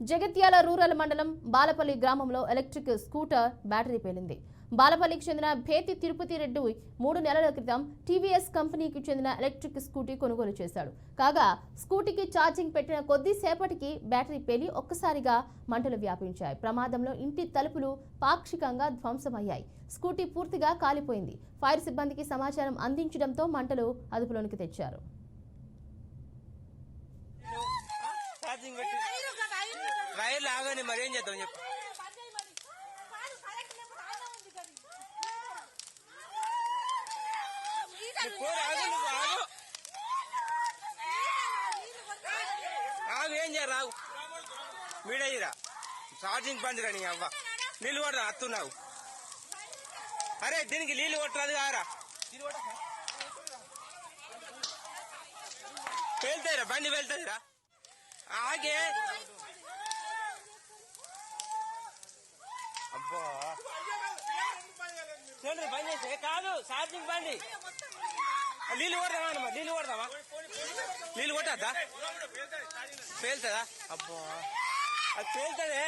Jagtial rural మండలం బాలపల్లి గ్రామంలో electric scooter battery పేలింది. బాలపల్లికి చెందిన భేతి తిరుపతి రెడ్డి మూడు నెలల క్రితం టీవీఎస్ కంపెనీకి చెందిన ఎలక్ట్రిక్ స్కూటీ కొనుగోలు చేశాడు. కాగా స్కూటీకి ఛార్జింగ్ పెట్టిన కొద్దిసేపటికి బ్యాటరీ పేలి ఒక్కసారిగా మంటలు వ్యాపించాయి. ప్రమాదంలో ఇంటి తలుపులు పాక్షికంగా ధ్వంసమయ్యాయి. స్కూటీ పూర్తిగా కాలిపోయింది. ఫైర్ సిబ్బందికి సమాచారం అందించడంతో మంటలు అదుపులోనికి తెచ్చారు. ఛార్జింగ్ పెట్టి. వైర్లు ఆగని మరి ఏం చేద్దాం చెప్పు. ఆగు ఏం చేయరు రావు. మీడయ్యిరా ఛార్జింగ్ బంద్ రా నీ అవ్వ. నీళ్ళు కొట్టరా అత్తున్నావు అరే దీనికి నీళ్ళు కొట్టరాదు కారా వెళ్తాయిరా బండి వెళ్తాయిరా ఆగే అబ్బా. చూడండి బండి చేస్తే కాదు ఛార్జింగ్ బండి నీళ్ళు కొడదామా అన్నమా నీళ్ళు కొడదామా? నీళ్ళు కొట్టద్దా? పేలుతుందా? అబ్బా. అది పేలుతుంది.